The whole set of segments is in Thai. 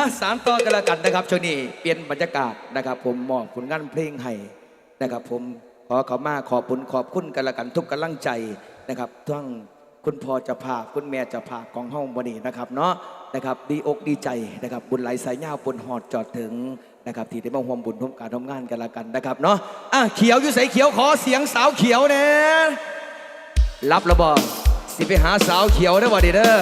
อะสามต่อกันล้วกันนะครับช่วงนี้เปลี่ยนบรรยากาศนะครับ ผมมอบผลงานเพลงให้นะครับ ผมขอขอมาขอบคุณขอบคุณกันละกันทุกกำลังใจนะครับทั้งคุณพ่อจะพาคุณแม่จะพาพของห้องบดีนะครับ เนาะนะครับดีอกดีใจนะครับบุญไหลสายเงาปุนหอดจอดถึงนะครับที่ได้มาร่วมบุญร่วมการทำงานกันละกันนะครับเนาะอะเขียวอยู่ใสเขียวขอเสียงสาวเขียวเนี่ยรับระบอสิไปหาสาวเขียวได้บ่ดีเด้อ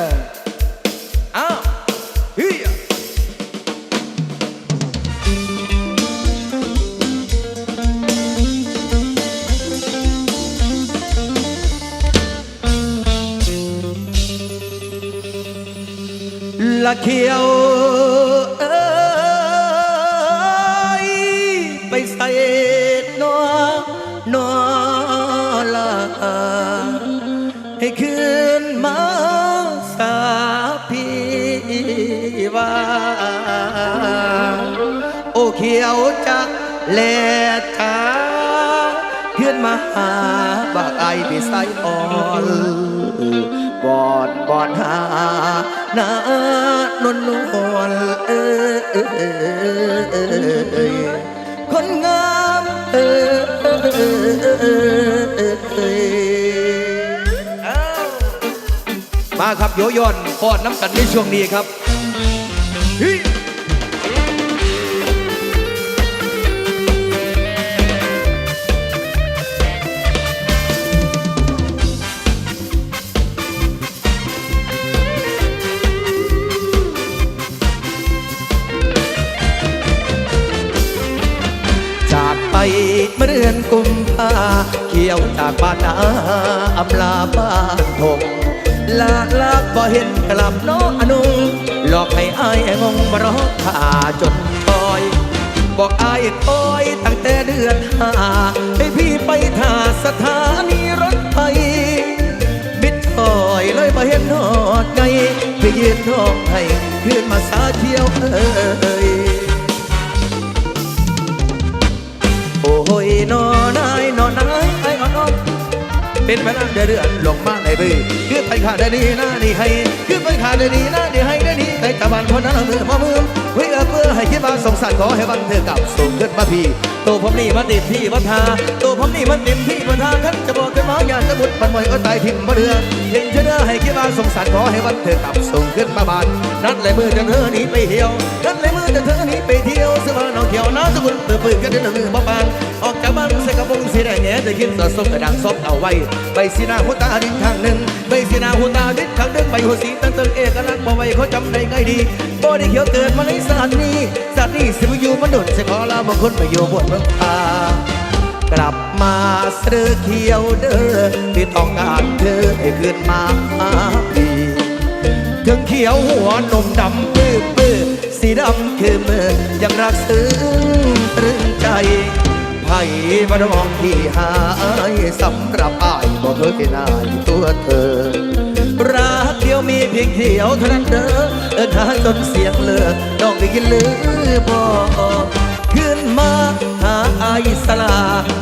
ละเขียวเอ้ยไปใส่นอนอลาให้คืนมาสาพีว่าโอเขียวจะแลตาขึ้นมาหาบากไอพี่ใส่อ่อนบอนบอนหา นานนนวลเออคนงามเออมาครับโยยอนพอดน้ำกันในช่วงนี้ครับ เขี่ยวจากบ้านนาอำลาบ้านทงลาลาบ่เห็นกลับน้องอนุงหลอกให้อายงงมารอท่าจนคอย บอกอายคอยตั้งแต่เดือนห้าให้พี่ไปท่าสถานีรถไฟบิดถอยเลยมาเห็นหอดไงไปยืนท้องให้ขึ้นมาสาเที่ยวเอ้ย เป็นไปนั่งเดือดลงมาในบื้อคือไปขาดได้ดีนะนี่ให้คือไปขาดได้ดีนะนี่ให้ได้ดีแต่ตะวันคนนั้นเมือมามือเพื่อเพื่อให้คิดว่าสงสารขอให้บันเธอกลับสูงขึ้นมาพี่ตัวผมนี่มันติดที่วัฒาตัวผมนี่มันติดที่วัฒาขันจะบอกขึ้นมาอย่าจะบุดมันมวยก็ตายทิ่มมาเรือเห็นเชื่อให้คิดว่าสงสารขอให้บันเธอกลับสูงขึ้นมาบานนัดเลยมือจะเธอหนีไปเที่ยวนัดเลยมือจะเธอหนีไปเที่ยวเสื้อผ้าน้องเขียวน้าสกุลเปิดเปิดกันเดินมือมาบางออกจากบ้านใส่กระโปรงสีแดงแง่จะกินสดส้มกระดังซบเอาไว้ใบสีหน้าหัวตาดินข้างหนึ่งใบสีหน้าหัวตา ดินข้างหนึ่งใบหัวสีตั้งตึงเอกลักษณ์บ่ไว้เขาจำได้ไงดีบ่ได้เขียวเกิดมาในสถานนี้สถานนี้สิบอยู่มันโดดใส่ขอลาบางคนไปอยู่บนเมืองพากลับมาเสือเขียวเด้อที่ต้องการเธอให้ขึ้นมาหาพี่ถึงเขียวหัวนมดำปื้อปื้อสีดำคือมือยังรักซึ้งตรึงใจไผ่บรองที่หายสำหรับอายบ่เคยนายตัวเธอ ยวมีเพียงเขียวเท่านั้นเด้อเอินหาจนเสียงเลือดอกได้ยินหรือบ่ขึ้นมาหาอายสลา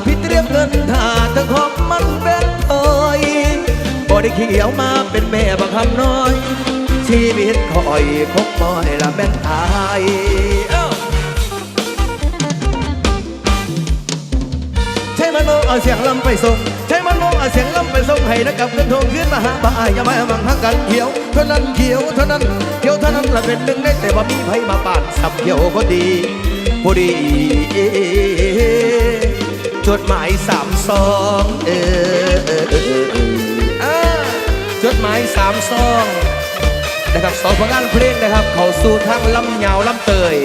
พี่เตรียมเงินทาทั้งของมันเป็นถอยบ่ได้เขียวมาเป็นแม่บังคำน้อย ชีวิตคอยคกมอยละแม่นตาย มันโมเอาเสียงลำไปส่งใช่มันโมเอาเสียงลำไปส่งให้นักกับเงินทองขึ้นมาหาบ่ายอย่ามาบังหักกันเขียวเท่านั้นเขียวเท่านั้นเขียวเท่านั้นละเป็นหนึ่งในแต่ว่ามีไผมาปานสับเขียวพอดีพอดีจดหมายสามซองเออจดหมายสามซองนะครับสองผลงานเพลงนะครับ เขาสู่ทางลำยาวลำเตย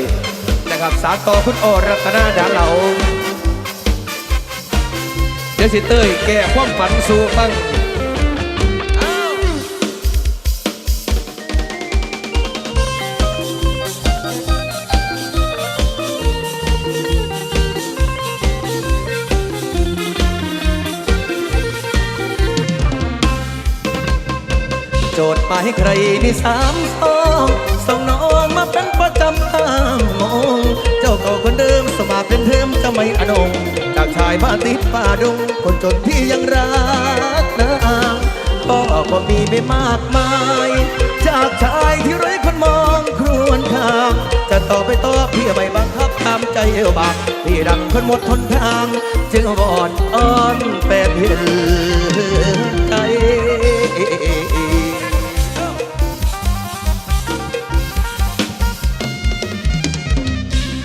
นะครับสาต่อคุณโอรัตนาดาเหลา ดี๋ยวสิเตยแก้ความฝันสู่ฟังโจทย์หมายใครมีสามสองส่งน้องมาเป็นประจำ คนเดิมสมาเป็นเทิมจะไม่อนงจากชายบ้านติดป่าดง คนจนที่ยังรักนางก็บ่มีไม่มากมาย จากชายที่ไร้คนมองครวญทาง จะต่อไปต่อพี่ไม่บังคับตามใจเอวบากพี่ดังคนหมดทนทาง จึงวอนอ้อนแปดเห็น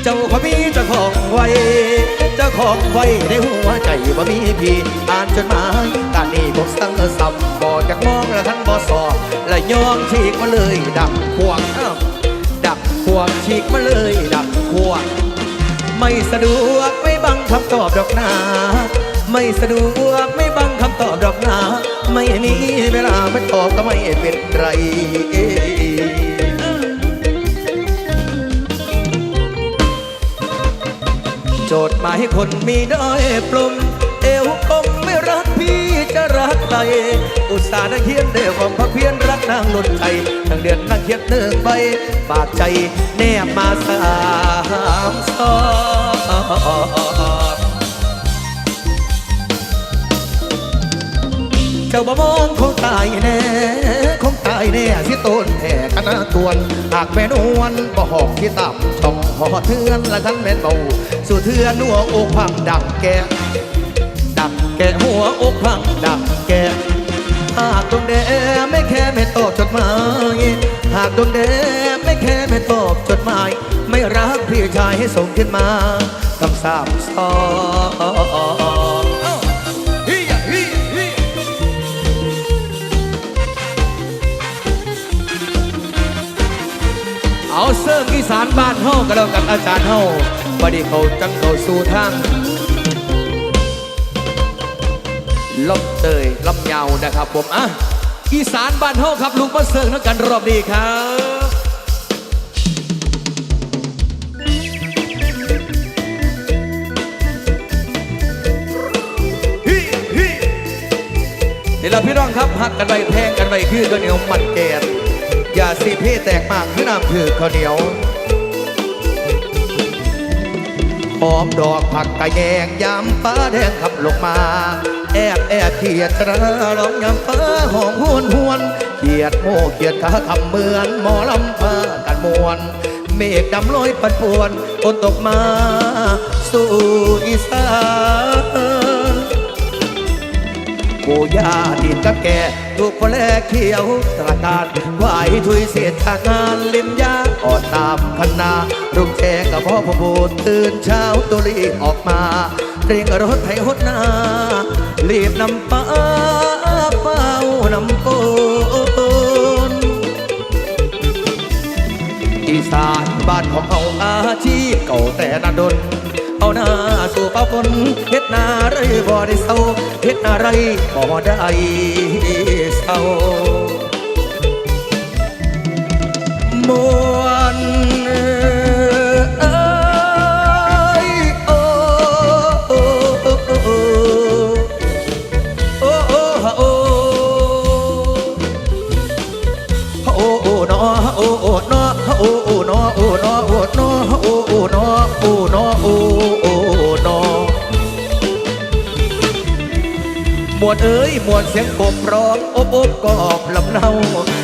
เจ้าก็มีเจ้าของไว้เจ้าของไว้ในหัวใจว่มีพี่อ่านจดหมายกานี้ผมสั่งสัมบอกจากมองและท่านบอสอบและยองฉีกมาเลยดักพวงอ้าวดักพวงฉีกมาเลยดักพวงไม่สะดวกไม่บังคำตอบดอกนาไม่สะดวกไม่บังคำตอบดอกนาไม่มีเวลาไม่ตอบก็ไม่เป็นไร โจทย์หมายให้คนมีด้อยปลุมเอวกลมไม่รักพี่จะรักใครอุตส่าห์นั่งเขียนเด้วยความพักเพียรรักนางหล่นใจทั้งเดือนนั่งเขียนเนื่องใบบาดใจแนบมาสามซอง จ้าบ่มองคงตายแน่คงตายแน่ที่ต้นแท่คณะตวน หากแม่นวลบ่หอกที่ต่ำต้องหอเทือนละคันแม่นเบาสู่เทือนหัวอกพังดังแกดักแกหัวอกพังดักแกหากดวงแดงไม่แค่ไม่ตอบจดหมาย หากดวงแดงไม่แค่ไม่ตอบจดหมาย ไม่รักพี่ชายให้ส่งขึ้นมาคำสาปสอง เอาเสื้ออีสานบ้านเฮาก็แล้วกับอาจารย์เฮาบัดนี้เขาจังเขาสู่ทางลำเตยลำยาวนะครับผมอะอีสานบ้านเฮาครับลุงมาเสิร์ฟนักกันรอบนี้ครับฮิฮินี่ละพี่น้องครับหักกันไปแพงกันไปคือข้าวเหนียวมันแกน อย่าสีเพแตกมากคือน้ำคือข้าวเหนียวหอมดอกผักกะแยงยามฟ้าแดงขับลงมา แอบแอบเขียดตราร้องยามฟ้าหอมหวนหวนเขียดโมเขียดขาทำเหมือนหมอลำฟ้ากันมวน เมฆดำลอยปันป่วนฝนตกมา สู่อีสาน ปู่ย่าดินกับแก่ถูกคนแรกเขียวตระการไหวทุยเสียทางงานลิมยาออดตามคณารุ่งแจงกับพ่อพบูนตื่นเช้าตัวรีบออกมาเร่งรถไถหดนารีบนำป้าเฝ้านำปูนอีสานบ้านของเขาอาชีพเก่าแต่นาดน เอาหน้าสู่ป่าฝนเฮ็ดนาไรบ่ได้เศร้าเฮ็ดอะไรบ่ได้เศร้า กบร้องอบอบกอบลำเนา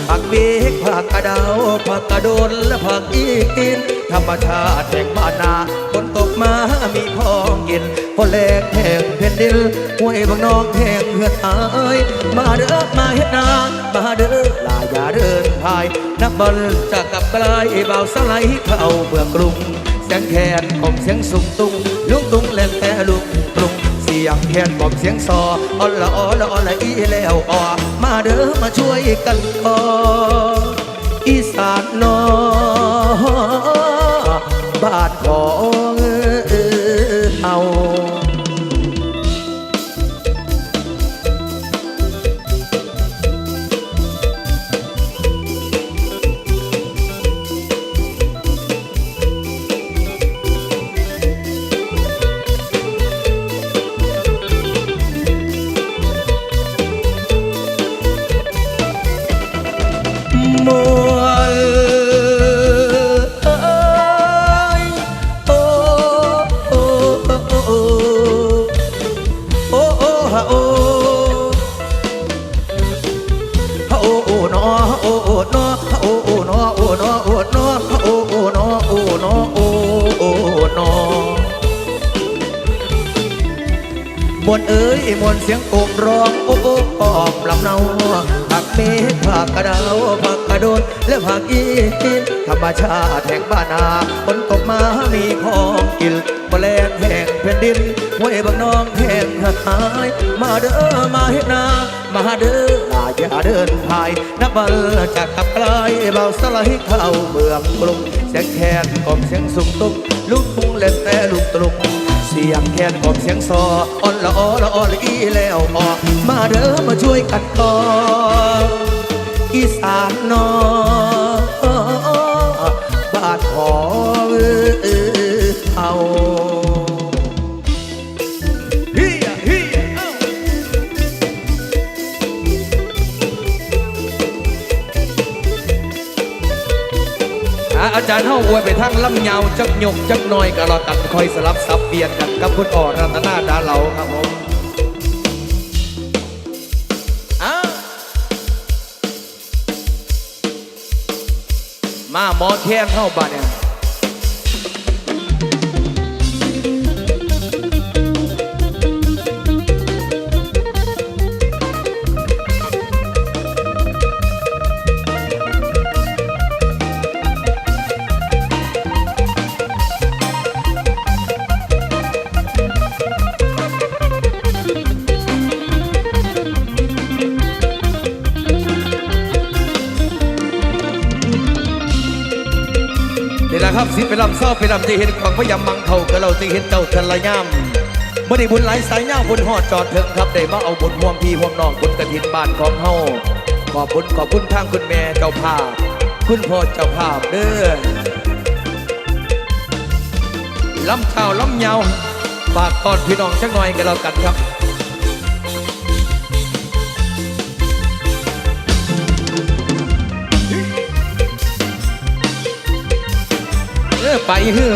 ผักเบกผักกระดาวผักกระโดนและผักอีกินธรรมชาติแห่งบ้านนาฝนตกมามีพองกินพอแลกแห่งแผ่นดินห้วยบางนองแห่งเหือดหายมาเด้อมาเฮ็ดนามาเด้อลาอย่าเดินพาย นักบอลจะกลับกลายเบาสไลด์เข้าเมืองกรุงเสียงแคนผมเสียงสุงตุงลุงตุงเล่นแต่ลุงปรุง สียงแคนบอมเสียงซอออละออละออละอีแล้วออมาเด้อมาช่วยกันกออีสานนอบ้านของ นโอโนมวนเอ้ยมวนเสียงโอกร้องโอ้โอ้ออบลำเนาผักเมฆผักกระดาวผักกระโดดและผักอีกินธรรมชาติแห่งบ้านาฝนตกมามีของกินปแลงแห่งแผ่นดินห้วยบางน้องแห่งหายมาเด้อมาเฮ็ดนามาเด้อ อย่าเดินพายนับเบัลจากกับไกลเบาสลายเข้าเมืองกรุงเสียงแคนกอมเสียงสุ่มตุ้มลูกทุ่งเล่นแต่ลูกตลุกเสียงแคนกอมเสียงซออ่อนละออละออละอีแล้วออมาเด้อมาช่วยกันต่ออีสานนอบ้านขอ อาจารย์เฮาอวยไปทั้งลำยาวจักหยกจักหน่อยก็รอกันคอยสลับสับเปลี่ยนกันกับคุณอ่อรัตนาดาเหลาครับผมมาหมอเทียนเข้าบ้านเนี่ย ลำเศร้าไปลำจะเห็นของพยามมังเขาก็เราจะเห็นเจ้าทะละย่ำมื่อนี้บุญหลายสายย่าบุญหอดจอดเถึงครับได้มาเอาบุญห่วมพี่ห่วมน้องบุญกระถินบ้านของเฮาขอบคุณขอบคุณทางคุณแม่เจ้าภาพ คุณพ่อเจ้าภาพเด้อลำเช้าลำเยาวฝากตอนพี่น้องจักหน่อยกันแล้วกันครับ ออไปเฮือ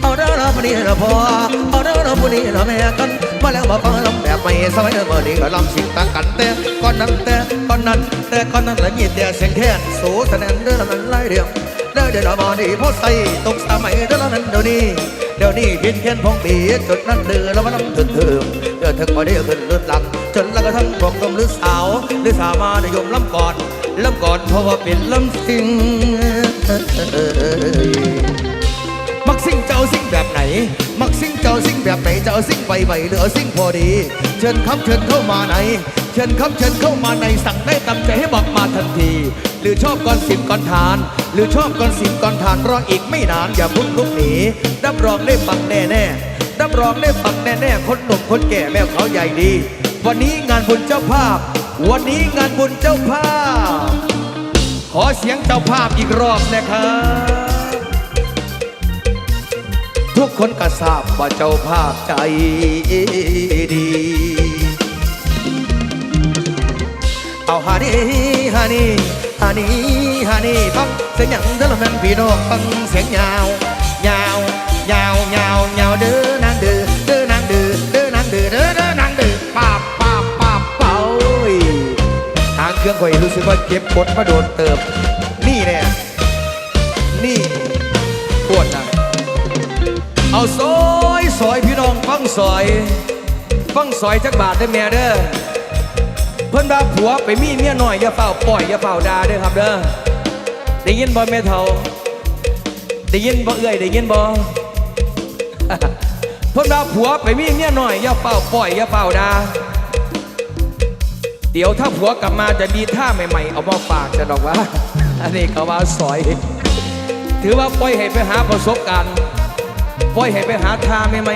เอาเด้อเราพอดีเราพอเอาเด้อเราพอดีเราแม่กันมาแล้วมาฟังลำแบบใหม่สมัยเมื่อนี้ก็ลำสิ่งต่างกันแต่ก่อนนั้นแต่ก่อนนั้นแต่ก่อนนั้นละมีแต่เสียงแค้นสู้แสดงเด้อละมันไล่เดียวเด้อเดี๋ยวเรามาดีพราะใส่ตกสมัยเด้อละนั้นเดี๋ยวนี้เดี๋ยวนี้เห็นแค้นพองปีจุดนั้นเดือแล้วมาลำถึงถึงเดือถึงพอดีขึ้นเลือดหลังจนแล้วก็ทั้งพวกกลมหรือสาวหรือสาวมานิยมลำก่อน ลำก่อนเพราะว่าเป็นลำสิงมักสิ่งเจ้าสิ่งแบบไหน มักสิ่งเจ้าสิ่งแบบไหนเจะเอาสิ่งไปไหวหรือสิ่งพอดี เชิญคำเชิญเข้ามาในเชิญคำเชิญเข้ามาในสั่งได้ตามใจให้บอกมาทันที หรือชอบก่อนสิบก่อนทาน หรือชอบก่อนสิบก่อนทานรออีกไม่นานอย่าพุ่งลุกหนีรับรองได้ปังแน่แน่รับรองได้ปังแน่แน่คนหนุ่มคนแก่แมวเขาใหญ่ดี วันนี้งานบุญเจ้าภาพ วันนี้งานบุญเจ้าภาพ ขอเสียงเจ้าภาพอีกรอบนะครับ ทุกคนก็ทราบว่าเจ้าภาพใจดี เอาฮานี่ฮานี่ฮานี่ฮานี่ฟังเสียงยังเด้อละแม่นพี่น้องฟังเสียงยาวยาวยาวยาว ค่อยรู้สึกว่าเก็บกดมาโดนเติมนี่แน่นี่ปวดนะเอาซอยซอยพี่น้องฟังซอย ฟังซอยจักบาทเด้แม่เด้อเพิ่นว่าผัวไปมีเมียหน้อยอย่าเฝ้าปล่อยอย่าเฝ้าดาเด้อครับเด้อได้ยินบ่แม่เฒ่าได้ยินบ่เอื้อยได้ยินบ่เพิ่นว่าผัวไปมีเมียหน้อยอย่าเฝ้าปล่อยอย่าเฝ้าดา เดี๋ยวถ้าผัวกลับมาจะมีท่าใหม่ๆ เอามาฝากจะดอกว่า อันนี้เขาว่าสอย ถือว่าปล่อยให้ไปหาประสบการณ์ปล่อยให้ไปหาท่าใหมไ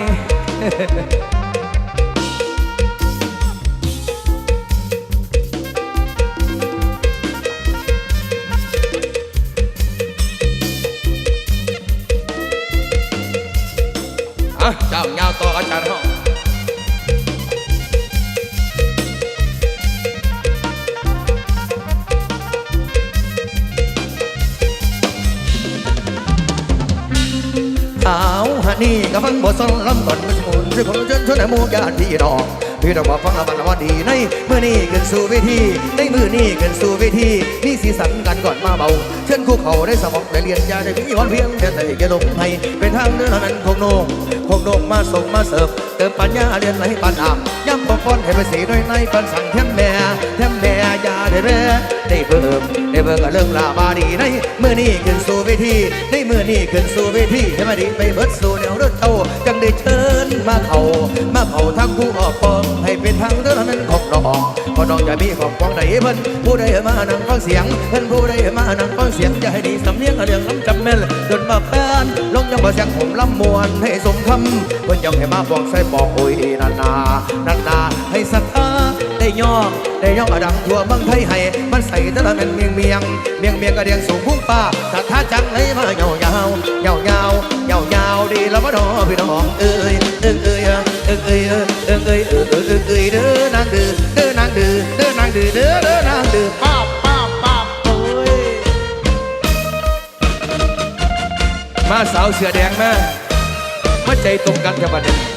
นนี่กับฟังบทสนลำก่อนเป็นมูลที่ผมเชิญชนให้หมู่ญาติพี่น้องพี่ต้องบอกฟังละวันวันดีในเมื่อนี้ขึ้นสู่เวทีในมือนี้ขึ้นสู่เวทีมีสีสันกันก่อนมาเบาเชิญคู่เขาได้สมองได้เรียนยาได้มีวันเพียงแต่แต่จะลงให้เป็นทางเดินนั้นคงโนงคงโนงมาส่งมาเสิร์ฟเติมปัญญาเรียนไหลปันอาย้ำบอกป้อนให้ไปสีด้วยในปันสั่งแทมแม่แทมแม่ยาได้เร่ ได้เบิ่มได้เบิ่งก็เริ่มลาบาดีในเมื่อนี้ขึ้นสู่เวทีในเมื่อนี้ขึ้นสู่เวทีให้มาดีไปเบิดสู่แนวรถเจ้าจังได้เชิญมาเขามาเขาทางผู้ออกปองให้เป็นทางเดินนั้นของน้องพอน้องจะมีของกวางใดเพิ่นผู้ใดมานั่งฟังเสียงเพิ่นผู้ใดมานั่งฟังเสียงจะให้ดีสำเนียงเรื่องลำจำแม่นจนมาแฟนลงจังบ่เสียงผมลำมวนให้สมคำเพิ่นยังให้มาบอกใส่บอกโอ้ยนานานานาให้ศรัทธา ได้ย่อได้ย่อดังทั่วเมืองไทยให้มันใส่แต่ละเป็นเมียงเมียงเมียงเมียงกระเดียงสูงพุ่งฟ้าศรัทธาจังเลยมาเหยาวยาวยาวยาวยาวยาวดีแล้วบ่ดอพี่น้องเอ้ยเอ้ยเอ้ยเอ้ยเอ้ยเอ้ยเอ้ยเอ้ยเอ้ยเอ้ยเอ้ยเด้อนางดื้อเด้อนางดื้อเด้อนางดื้อเด้อเด้อนางดื้อป้าป้าป้าโอ้ยมาสาวเสือแดงมามาใจตรงกันกับบัดนี้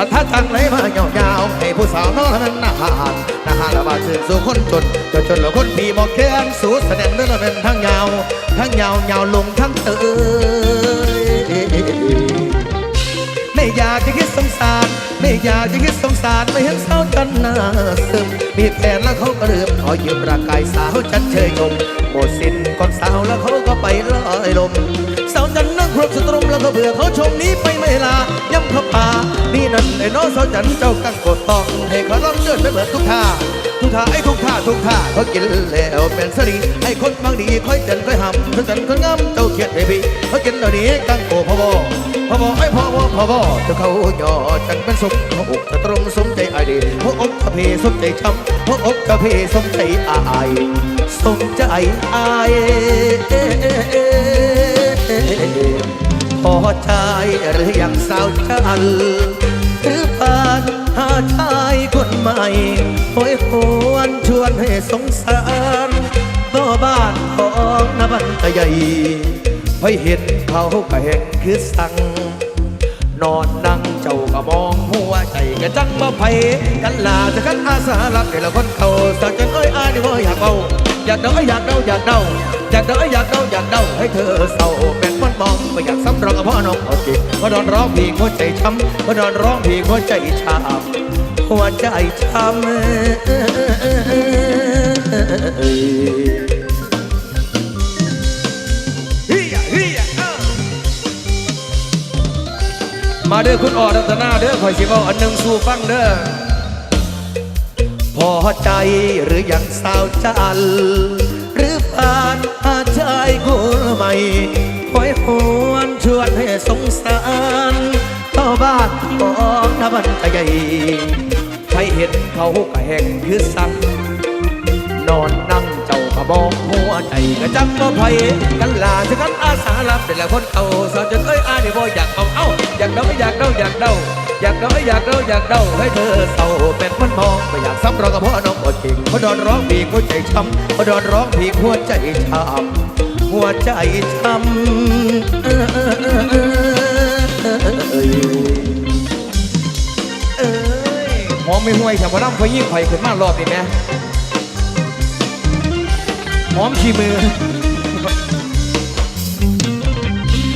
สัทธาจังเลยมายาวๆให้ผู้สาวนอนนั้นนาหารนาหาระบาดชื่นสู่คนจนจนจนละคนมีหมอกแค้นสู่แสดงเรื่องละเป็นทั้งยาวทั้งยาวยาวลงทั้งเตยไม่อยากจะคิดสงสาร ไม่อยากจะคิดสงสารไม่เห็นสาวจันหน้าซึมมีแฟนแล้วเขาก็ลืมขอยืมร่างกายสาวจันเชยชมหมดสิ้นก่อนสาวแล้วเขาก็ไปลอยลมสาวจันนั่งครบสตรมแล้วก็เบื่อเขาชมนี้ไปไม่ลาย้ำเข้าป่านี่นั่นไอ้น้องสาวจันเจ้ากังกดตองให้เขาร้องเดินไปเบิดทุกท่า ทุกท่าไอ้ทุกท่าทุกท่าเขากินแล้วเป็นสรีให้คนบางดีคอยเดินคอยหำสาวจันคนงามเจ้าเขียดให้พี่เขากินเหล่านี้กังโกพ่อบ่พ่อบ่ไอ้พ่อบ่พ่อบ่เจ้าเขาหยอดจันเป็นสุขหัวอกสตรมสมใจไอเดีหัวอกกะเพสมใจช้ำหัวอกกะเพสมใจอายสมใจอายพอใจหรือยังสาวจันหรือผ่าน ชายคนใหม่โอยหวนชวนให้สงสารก็บ้านของนบันตะใหญ่ไปเห็นเขาก็แห่งคือสั่งนอนนั่งเจ้าก็มองหัวใจก็จังมาไผกันลาจะกันอาสารับแต่ละคนเขาสักจังเอ้ยอายนี่ว่าอยากเบาอยากเดาอยากเดาอยากเดาอยากเดาอยากเดาอยากเดาให้เธอเศร้าเป็น มันมองไม่อยากซ้ำรองกับพ่อน้องเอาจริงพอนอนร้องเพลงหัวใจช้ำพอนอนร้องเพลงหัวใจช้ำหัวใจช้ำเฮียเฮียเอ้ามาเด้อคุณออรัตนาเด้อคอยสิเว้าอันหนึ่งสู่ฟังเด้อพอใจหรือยังสาวจันหรือผ่านอาชายคนใหม่คอยห วนชวนให้สงสารเข้าบ้านของนบันตะใหญ่ใครเห็นเขาก็แห่งคือสังนอนนั่งเจ้าก็บอกหัวใจก็จังบ่ไผกันลาจะกันอาสารับแต่ละคนเอาสาวจนเอ้ยอานี่บ่อยากเอาเอ้าอยากเดาอยากเดาอยากเดาอยากเดาอยากเดาอยากเดาให้เธอเศร้าเป็นมันมองไม่อยากซ้ำรองกับพ่อน้องอดจริงพอดอนร้องพีหัวใจช้ำพอดอนร้องพีหัวใจช้ำ หัวใจช้ำเอ้ยเอ้ยหอมไม่ห่วยแถวพระรำไฟยิ่งไฟขึ้นมารอบนี้แม่หอมขี้มือ